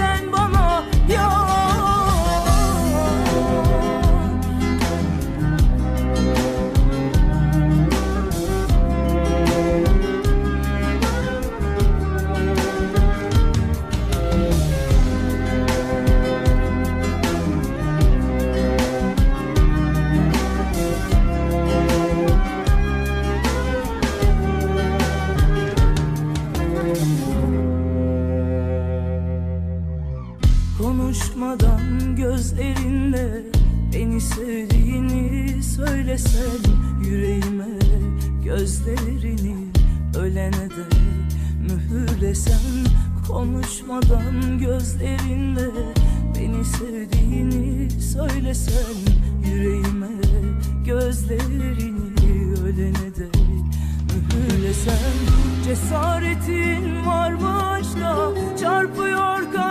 send Bakmadan gözlerinle beni sevdiğini söylesen Yüreğime gözlerini ölene de mühürlesen Konuşmadan gözlerinle beni sevdiğini söylesen Yüreğime gözlerini ölene de mühürlesen Cesaretin varmış da çarpıyor kalbim